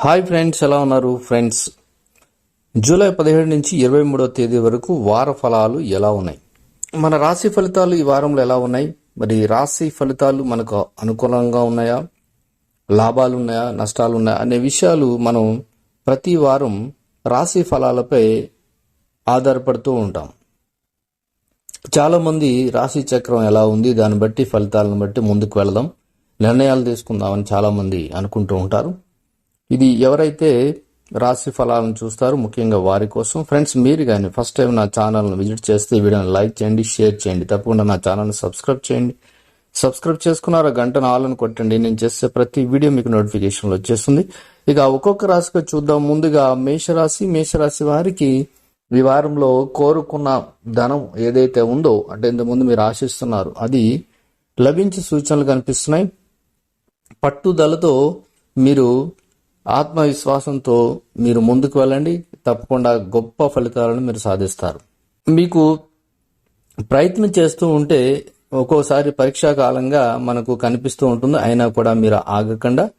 Hi friends ఎలా ఉన్నారు? Friends July పదిహేడు నుంచి ఇరవై మూడో తేదీ వరకు వార ఫలాలు ఎలా ఉన్నాయి? మన రాశి ఫలితాలు ఈ వారంలో ఎలా ఉన్నాయి? మరి రాశి ఫలితాలు మనకు అనుకూలంగా ఉన్నాయా? లాభాలు ఉన్నాయా? నష్టాలు ఉన్నాయా? అనే విషయాలు మనం ప్రతి వారం రాశి ఫలాలపై ఆధారపడుతూ ఉంటాం. చాలామంది రాశి చక్రం ఎలా ఉంది దాన్ని బట్టి ఫలితాలను బట్టి ముందుకు వెళదాం. నిర్ణయాలు తీసుకుందామని చాలామంది అనుకుంటూ ఉంటారు. ఇది ఎవరైతే రాశి ఫలాలను చూస్తారో ముఖ్యంగా వారి కోసం. ఫ్రెండ్స్ మీరు కానీ ఫస్ట్ టైం నా ఛానల్ను విజిట్ చేస్తే వీడియోని లైక్ చేయండి షేర్ చేయండి. తప్పకుండా నా ఛానల్ని సబ్స్క్రైబ్ చేయండి. సబ్స్క్రైబ్ చేసుకున్నారా గంటను ఆలను కొట్టండి. నేను చేసే ప్రతి వీడియో మీకు నోటిఫికేషన్లు వచ్చేస్తుంది. ఇక ఒక్కొక్క రాశిగా చూద్దాం. ముందుగా మేషరాశి. మేషరాశి వారికి ఈ వారంలో కోరుకున్న ధనం ఏదైతే ఉందో అంటే ఇంతకుముందు మీరు ఆశిస్తున్నారు అది లభించే సూచనలు కనిపిస్తున్నాయి. పట్టుదలతో మీరు ఆత్మవిశ్వాసంతో మీరు ముందుకు వెళ్ళండి. తప్పకుండా గొప్ప ఫలితాలను మీరు సాధిస్తారు. మీకు ప్రయత్నం చేస్తూ ఉంటే ఒక్కోసారి పరీక్షా కాలంగా మనకు కనిపిస్తూ ఉంటుంది. అయినా కూడా మీరు ఆగకుండా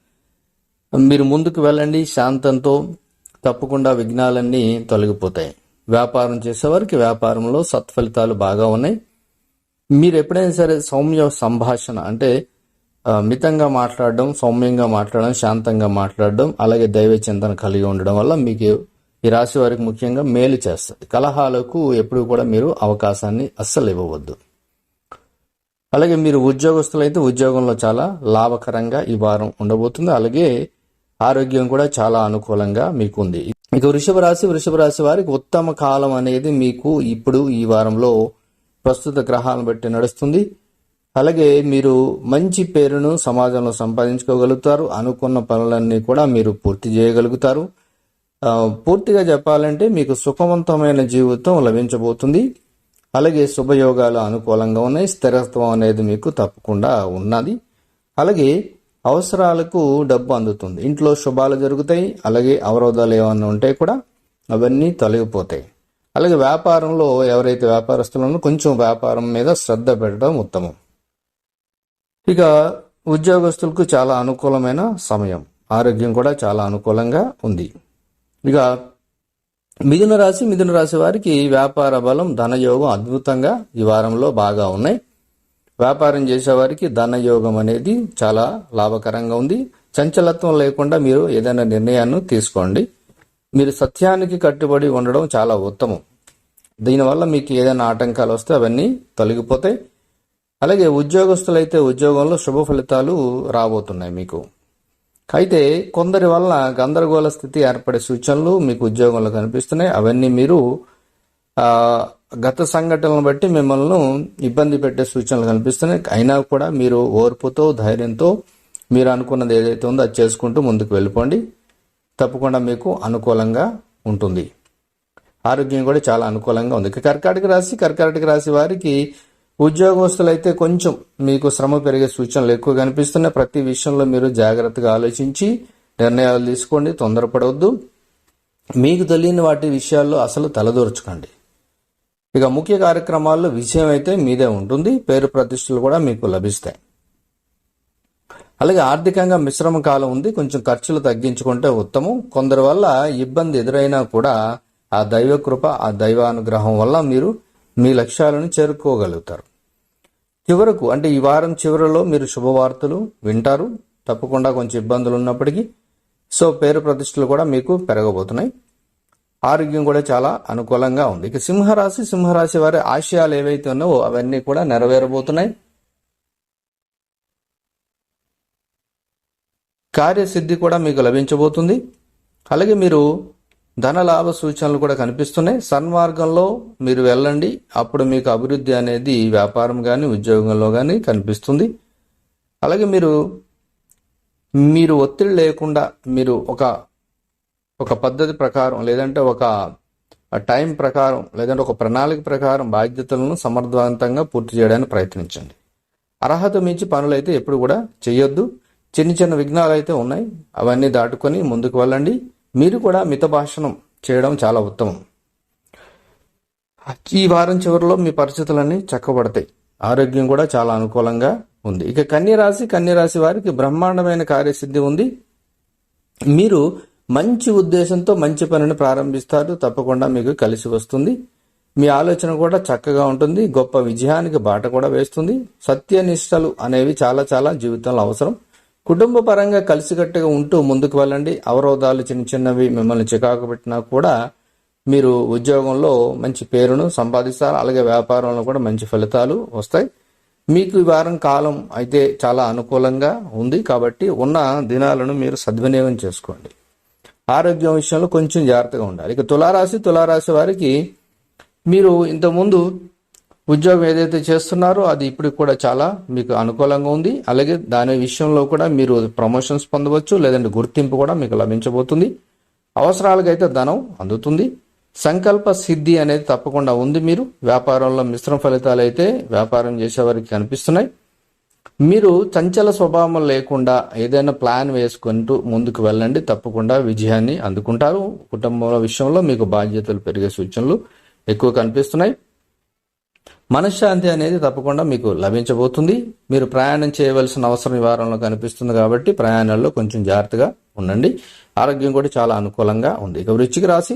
మీరు ముందుకు వెళ్ళండి. శాంతంతో తప్పకుండా విఘ్నాలన్నీ తొలగిపోతాయి. వ్యాపారం చేసేవారికి వ్యాపారంలో సత్ఫలితాలు బాగా ఉన్నాయి. మీరు ఎప్పుడైనా సరే సౌమ్య సంభాషణ అంటే మితంగా మాట్లాడడం సౌమ్యంగా మాట్లాడడం శాంతంగా మాట్లాడడం అలాగే దైవ చింతన కలిగి ఉండడం వల్ల మీకు ఈ రాశి వారికి ముఖ్యంగా మేలు చేస్తుంది. కలహాలకు ఎప్పుడు కూడా మీరు అవకాశాన్ని అస్సలు ఇవ్వవద్దు. అలాగే మీరు ఉద్యోగస్తులైతే ఉద్యోగంలో చాలా లాభకరంగా ఈ వారం ఉండబోతుంది. అలాగే ఆరోగ్యం కూడా చాలా అనుకూలంగా మీకు ఉంది ఇక వృషభ రాశి వృషభ రాశి వారికి ఉత్తమ కాలం అనేది మీకు ఇప్పుడు ఈ వారంలో ప్రస్తుత గ్రహాలను బట్టి నడుస్తుంది. అలాగే మీరు మంచి పేరును సమాజంలో సంపాదించుకోగలుగుతారు. అనుకున్న పనులన్నీ కూడా మీరు పూర్తి చేయగలుగుతారు. పూర్తిగా చెప్పాలంటే మీకు సుఖవంతమైన జీవితం లభించబోతుంది. అలాగే శుభయోగాలు అనుకూలంగా ఉన్నాయి. స్థిరత్వం అనేది మీకు తప్పకుండా ఉన్నది. అలాగే అవసరాలకు డబ్బు అందుతుంది. ఇంట్లో శుభాలు జరుగుతాయి అలాగే అవరోధాలు ఏమన్నా ఉంటే కూడా అవన్నీ తొలగిపోతాయి. అలాగే వ్యాపారంలో ఎవరైతే వ్యాపారస్తులు కొంచెం వ్యాపారం మీద శ్రద్ధ పెట్టడం ఉత్తమం. ఇక ఉద్యోగస్తులకు చాలా అనుకూలమైన సమయం. ఆరోగ్యం కూడా చాలా అనుకూలంగా ఉంది. ఇక మిథున రాశి మిథున రాశి వారికి వ్యాపార బలం ధనయోగం అద్భుతంగా ఈ వారంలో బాగా ఉన్నాయి. వ్యాపారం చేసేవారికి ధనయోగం అనేది చాలా లాభకరంగా ఉంది. చంచలత్వం లేకుండా మీరు ఏదైనా నిర్ణయాన్ని తీసుకోండి. మీరు సత్యానికి కట్టుబడి ఉండడం చాలా ఉత్తమం. దీనివల్ల మీకు ఏదైనా ఆటంకాలు వస్తే అవన్నీ తొలగిపోతాయి. అలాగే ఉద్యోగస్తులైతే ఉద్యోగంలో శుభ ఫలితాలు రాబోతున్నాయి మీకు. అయితే కొందరి వల్ల గందరగోళ స్థితి ఏర్పడే సూచనలు మీకు ఉద్యోగంలో కనిపిస్తున్నాయి. అవన్నీ మీరు గత సంఘటనలను బట్టి మిమ్మల్ని ఇబ్బంది పెట్టే సూచనలు కనిపిస్తున్నాయి. అయినా కూడా మీరు ఓర్పుతో ధైర్యంతో మీరు అనుకున్నది ఏదైతే ఉందో అది చేసుకుంటూ ముందుకు వెళ్ళిపోండి. తప్పకుండా మీకు అనుకూలంగా ఉంటుంది. ఆరోగ్యం కూడా చాలా అనుకూలంగా ఉంది. కర్కాటక రాశి కర్కాటక రాశి వారికి ఉద్యోగస్తులైతే కొంచెం మీకు శ్రమ పెరిగే సూచనలు ఎక్కువ కనిపిస్తున్నాయి. ప్రతి విషయంలో మీరు జాగ్రత్తగా ఆలోచించి నిర్ణయాలు తీసుకోండి. తొందరపడవద్దు. మీకు తెలియని వాటి విషయాల్లో అసలు తలదూర్చకండి. ఇక ముఖ్య కార్యక్రమాల్లో విజయం అయితే మీదే ఉంటుంది. పేరు ప్రతిష్టలు కూడా మీకు లభిస్తాయి. అలాగే ఆర్థికంగా మిశ్రమ కాలం ఉంది. కొంచెం ఖర్చులు తగ్గించుకుంటే ఉత్తమం. కొందరి వల్ల ఇబ్బంది ఎదురైనా కూడా ఆ దైవ కృప ఆ దైవానుగ్రహం వల్ల మీరు మీ లక్ష్యాలను చేరుకోగలుగుతారు. చివరకు అంటే ఈ వారం చివరిలో మీరు శుభవార్తలు వింటారు. తప్పకుండా కొంచెం ఇబ్బందులు ఉన్నప్పటికీ సో పేరు ప్రతిష్టలు కూడా మీకు పెరగబోతున్నాయి. ఆరోగ్యం కూడా చాలా అనుకూలంగా ఉంది. ఇక సింహరాశి సింహరాశి వారి ఆశయాలు ఏవైతే ఉన్నావో అవన్నీ కూడా నెరవేరబోతున్నాయి. కార్యసిద్ధి కూడా మీకు లభించబోతుంది. అలాగే మీరు ధన లాభ సూచనలు కూడా కనిపిస్తున్నాయి. సన్మార్గంలో మీరు వెళ్ళండి. అప్పుడు మీకు అభివృద్ధి అనేది వ్యాపారం కానీ ఉద్యోగంలో కానీ కనిపిస్తుంది. అలాగే మీరు మీరు ఒత్తిడి లేకుండా మీరు ఒక ఒక పద్ధతి ప్రకారం లేదంటే ఒక టైం ప్రకారం లేదంటే ఒక ప్రణాళిక ప్రకారం బాధ్యతలను సమర్థవంతంగా పూర్తి చేయడానికి ప్రయత్నించండి. అర్హత మించి పనులైతే ఎప్పుడు కూడా చేయొద్దు చిన్న చిన్న విఘ్నాలు అయితే ఉన్నాయి. అవన్నీ దాటుకొని ముందుకు వెళ్ళండి. మీరు కూడా మిత భాషణం చేయడం చాలా ఉత్తమం. ఈ వారం చివరిలో మీ పరిస్థితులన్నీ చక్కబడతాయి. ఆరోగ్యం కూడా చాలా అనుకూలంగా ఉంది. ఇక కన్యరాశి కన్యరాశి వారికి బ్రహ్మాండమైన కార్యసిద్ధి ఉంది. మీరు మంచి ఉద్దేశంతో మంచి పనిని ప్రారంభిస్తారు తప్పకుండా మీకు కలిసి వస్తుంది. మీ ఆలోచన కూడా చక్కగా ఉంటుంది. గొప్ప విజయానికి బాట కూడా వేస్తుంది. సత్యనిష్టలు అనేవి చాలా చాలా జీవితంలో అవసరం. కుటుంబ పరంగా కలిసికట్టుగా ఉంటూ ముందుకు వెళ్ళండి. అవరోధాలు చిన్న చిన్నవి మిమ్మల్ని చికాకు పెట్టినా కూడా మీరు ఉద్యోగంలో మంచి పేరును సంపాదిస్తారు. అలాగే వ్యాపారంలో కూడా మంచి ఫలితాలు వస్తాయి. మీకు ఈ వారం కాలం అయితే చాలా అనుకూలంగా ఉంది. కాబట్టి ఉన్న దినాలను మీరు సద్వినియోగం చేసుకోండి. ఆరోగ్యం విషయంలో కొంచెం జాగ్రత్తగా ఉండాలి. ఇక తులారాశి తులారాశి వారికి మీరు ఇంతకుముందు ఉద్యోగం ఏదైతే చేస్తున్నారో అది ఇప్పుడు కూడా చాలా మీకు అనుకూలంగా ఉంది. అలాగే దాని విషయంలో కూడా మీరు ప్రమోషన్స్ పొందవచ్చు లేదంటే గుర్తింపు కూడా మీకు లభించబోతుంది. అవసరాలకైతే ధనం అందుతుంది. సంకల్ప సిద్ధి అనేది తప్పకుండా ఉంది. మీరు వ్యాపారంలో మిశ్రమ ఫలితాలు అయితే వ్యాపారం చేసేవారికి కనిపిస్తున్నాయి. మీరు చంచల స్వభావం లేకుండా ఏదైనా ప్లాన్ వేసుకుంటూ ముందుకు వెళ్ళండి. తప్పకుండా విజయాన్ని అందుకుంటారు. కుటుంబాల విషయంలో మీకు బాధ్యతలు పెరిగే సూచనలు ఎక్కువ కనిపిస్తున్నాయి. మనశ్శాంతి అనేది తప్పకుండా మీకు లభించబోతుంది. మీరు ప్రయాణం చేయవలసిన అవసరం ఈ వారంలో కనిపిస్తుంది కాబట్టి ప్రయాణాల్లో కొంచెం జాగ్రత్తగా ఉండండి. ఆరోగ్యం కూడా చాలా అనుకూలంగా ఉంది. ఇక వృచ్చిక రాశి.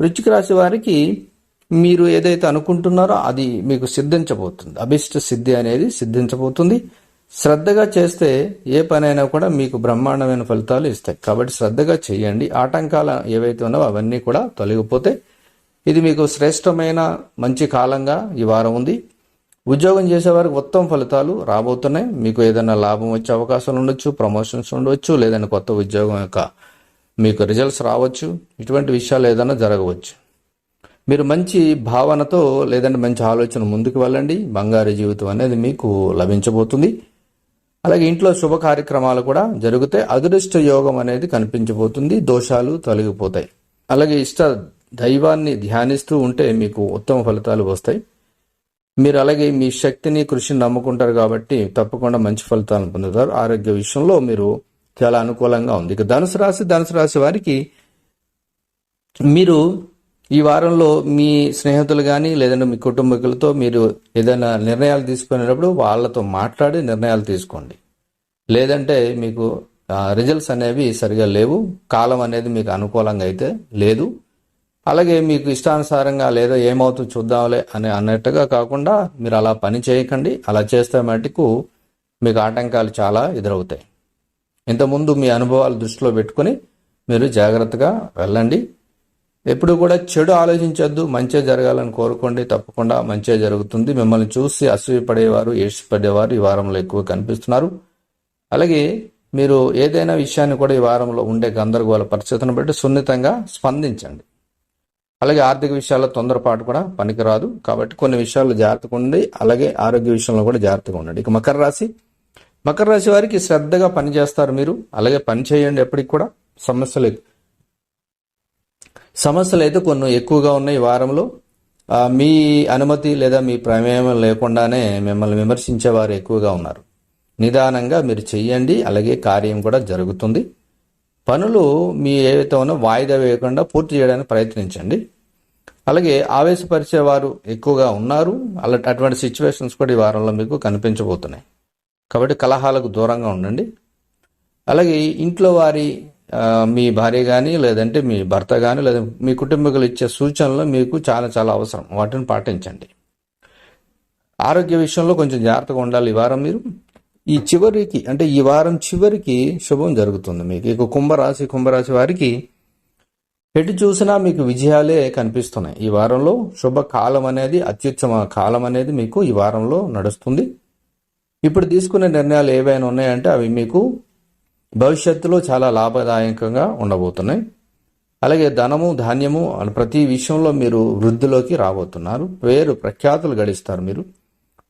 వృచ్చిక రాశి వారికి మీరు ఏదైతే అనుకుంటున్నారో అది మీకు సిద్ధించబోతుంది. అభిష్ట సిద్ధి అనేది సిద్ధించబోతుంది. శ్రద్ధగా చేస్తే ఏ పనైనా కూడా మీకు బ్రహ్మాండమైన ఫలితాలు ఇస్తాయి. కాబట్టి శ్రద్ధగా చేయండి. ఆటంకాలు ఏవైతే ఉన్నావో అవన్నీ కూడా తొలగిపోతే ఇది మీకు శ్రేష్టమైన మంచి కాలంగా ఈ వారం ఉంది. ఉద్యోగం చేసేవారికి ఉత్తమ ఫలితాలు రాబోతున్నాయి. మీకు ఏదైనా లాభం వచ్చే అవకాశాలు ఉండొచ్చు ప్రమోషన్స్ ఉండవచ్చు లేదంటే కొత్త ఉద్యోగం యొక్క మీకు రిజల్ట్స్ రావచ్చు. ఇటువంటి విషయాలు ఏదైనా జరగవచ్చు. మీరు మంచి భావనతో లేదంటే మంచి ఆలోచన ముందుకు వెళ్ళండి. బంగారు జీవితం అనేది మీకు లభించబోతుంది. అలాగే ఇంట్లో శుభ కార్యక్రమాలు కూడా జరిగితే అదృష్ట యోగం అనేది కనిపించబోతుంది దోషాలు తొలగిపోతాయి. అలాగే ఇష్ట దైవాన్ని ధ్యానిస్తూ ఉంటే మీకు ఉత్తమ ఫలితాలు వస్తాయి. మీరు అలాగే మీ శక్తిని కృషిని నమ్ముకుంటారు కాబట్టి తప్పకుండా మంచి ఫలితాలను పొందుతారు. ఆరోగ్య విషయంలో మీరు చాలా అనుకూలంగా ఉంది. ఇక ధనుసు రాశి ధనుసు రాశి వారికి మీరు ఈ వారంలో మీ స్నేహితులు కానీ లేదంటే మీ కుటుంబీకులతో మీరు ఏదైనా నిర్ణయాలు తీసుకునేటప్పుడు వాళ్ళతో మాట్లాడి నిర్ణయాలు తీసుకోండి. లేదంటే మీకు రిజల్ట్స్ అనేవి సరిగా లేవు. కాలం అనేది మీకు అనుకూలంగా అయితే లేదు. అలాగే మీకు ఇష్టానుసారంగా లేదా ఏమవుతుందో చూద్దాంలే అని అన్నట్టుగా కాకుండా మీరు అలా పని చేయకండి. అలా చేస్తే మటుకు మీకు ఆటంకాలు చాలా ఎదురవుతాయి. ఇంతకుముందు మీ అనుభవాలు దృష్టిలో పెట్టుకుని మీరు జాగ్రత్తగా వెళ్ళండి. ఎప్పుడు కూడా చెడు ఆలోచించొద్దు మంచి జరగాలని కోరుకోండి తప్పకుండా మంచి జరుగుతుంది. మిమ్మల్ని చూసి అసూయపడేవారు ఏడ్చిపడేవారు ఈ వారంలో ఎక్కువ కనిపిస్తున్నారు. అలాగే మీరు ఏదైనా విషయాన్ని కూడా ఈ వారంలో ఉండే గందరగోళ పరిస్థితిని బట్టి సున్నితంగా స్పందించండి. అలాగే ఆర్థిక విషయాల్లో తొందరపాటు కూడా పనికిరాదు. కాబట్టి కొన్ని విషయాల్లో జాగ్రత్తగా ఉండి అలాగే ఆరోగ్య విషయంలో కూడా జాగ్రత్తగా ఉండండి. ఇక మకర రాశి. మకర రాశి వారికి శ్రద్ధగా పనిచేస్తారు మీరు. అలాగే పని చేయండి ఎప్పటికి కూడా. సమస్యలు సమస్యలు అయితే కొన్ని ఎక్కువగా ఉన్నాయి వారంలో. మీ అనుమతి లేదా మీ ప్రమేయం లేకుండానే మిమ్మల్ని విమర్శించే వారు ఎక్కువగా ఉన్నారు. నిదానంగా మీరు చెయ్యండి అలాగే కార్యం కూడా జరుగుతుంది. పనులు మీ ఏవైతే ఉన్నా వాయిదా వేయకుండా పూర్తి చేయడానికి ప్రయత్నించండి. అలాగే ఆవేశపరిచే వారు ఎక్కువగా ఉన్నారు. అలా అటువంటి సిచ్యువేషన్స్ కూడా ఈ వారంలో మీకు కనిపించబోతున్నాయి. కాబట్టి కలహాలకు దూరంగా ఉండండి. అలాగే ఇంట్లో వారి మీ భార్య కానీ లేదంటే మీ భర్త కానీ లేదా మీ కుటుంబీకులు ఇచ్చే సూచనలు మీకు చాలా చాలా అవసరం. వాటిని పాటించండి. ఆరోగ్య విషయంలో కొంచెం జాగ్రత్తగా ఉండాలి ఈ వారం మీరు. ఈ చివరికి అంటే ఈ వారం చివరికి శుభం జరుగుతుంది మీకు. ఇక కుంభరాశి కుంభరాశి వారికి ఎటు చూసినా మీకు విజయాలే కనిపిస్తున్నాయి. ఈ వారంలో శుభ కాలం అనేది అత్యుత్తమ కాలం అనేది మీకు ఈ వారంలో నడుస్తుంది. ఇప్పుడు తీసుకునే నిర్ణయాలు ఏవైనా ఉన్నాయంటే అవి మీకు భవిష్యత్తులో చాలా లాభదాయకంగా ఉండబోతున్నాయి. అలాగే ధనము ధాన్యము అని ప్రతి విషయంలో మీరు వృద్ధిలోకి రాబోతున్నారు. పేరు ప్రఖ్యాతులు గడిస్తారు మీరు.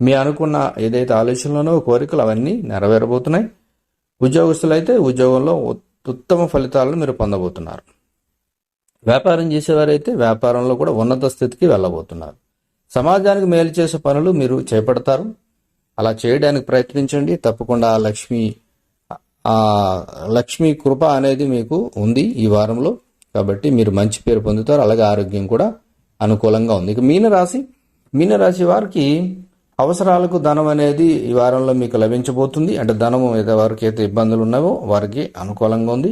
మీ అనుకున్న ఏదైతే ఆలోచనలోనో కోరికలు అవన్నీ నెరవేరబోతున్నాయి. ఉద్యోగస్తులైతే ఉద్యోగంలో ఉత్- ఉత్తమ ఫలితాలను మీరు పొందబోతున్నారు. వ్యాపారం చేసేవారైతే వ్యాపారంలో కూడా ఉన్నత స్థితికి వెళ్ళబోతున్నారు. సమాజానికి మేలు చేసే పనులు మీరు చేపడతారు. అలా చేయడానికి ప్రయత్నించండి. తప్పకుండా లక్ష్మి ఆ లక్ష్మి కృప అనేది మీకు ఉంది ఈ వారంలో. కాబట్టి మీరు మంచి పేరు పొందుతారు అలాగే ఆరోగ్యం కూడా అనుకూలంగా ఉంది. ఇక మీనరాశి మీనరాశి వారికి అవసరాలకు ధనం అనేది ఈ వారంలో మీకు లభించబోతుంది. అంటే ధనం ఏదో వారికి అయితే ఇబ్బందులు ఉన్నావో వారికి అనుకూలంగా ఉంది.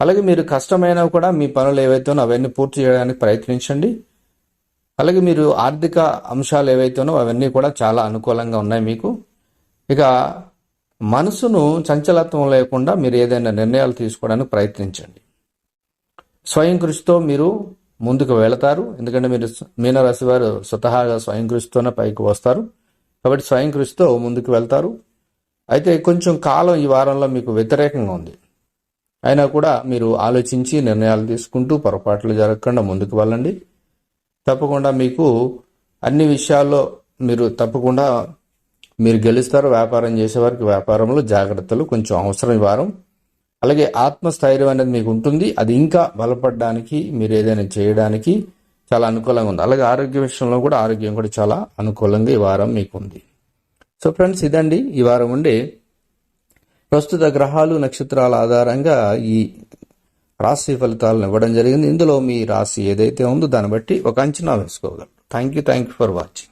అలాగే మీరు కష్టమైనవి కూడా మీ పనులు ఏవైతే అవన్నీ పూర్తి చేయడానికి ప్రయత్నించండి. అలాగే మీరు ఆర్థిక అంశాలు ఏవైతే అవన్నీ కూడా చాలా అనుకూలంగా ఉన్నాయి మీకు. ఇక మనసును చంచలత్వం లేకుండా మీరు ఏదైనా నిర్ణయాలు తీసుకోవడానికి ప్రయత్నించండి. స్వయం కృషితో మీరు ముందుకు వెళతారు. ఎందుకంటే మీరు మీనరాశి వారు స్వతహాగా స్వయం కృషితోనే పైకి వస్తారు. కాబట్టి స్వయం కృషితో ముందుకు వెళ్తారు. అయితే కొంచెం కాలం ఈ వారంలో మీకు వ్యతిరేకంగా ఉంది. అయినా కూడా మీరు ఆలోచించి నిర్ణయాలు తీసుకుంటూ పొరపాట్లు జరగకుండా ముందుకు వెళ్ళండి. తప్పకుండా మీకు అన్ని విషయాల్లో మీరు తప్పకుండా మీరు గెలుస్తారు వ్యాపారం చేసేవారికి వ్యాపారంలో జాగ్రత్తలు కొంచెం అవసరం ఈ వారం. అలాగే ఆత్మస్థైర్యం అనేది మీకు ఉంటుంది. అది ఇంకా బలపడడానికి మీరు ఏదైనా చేయడానికి చాలా అనుకూలంగా ఉంది. అలాగే ఆరోగ్య విషయంలో కూడా ఆరోగ్యం కూడా చాలా అనుకూలంగా ఈ వారం మీకు ఉంది. సో ఫ్రెండ్స్ ఇదండి ఈ వారం ఉండే ప్రస్తుత గ్రహాలు నక్షత్రాల ఆధారంగా ఈ రాశి ఫలితాలను ఇవ్వడం జరిగింది. ఇందులో మీ రాశి ఏదైతే ఉందో దాన్ని బట్టి ఒక అంచనా వేసుకోగలరు. Thank you thank you for watching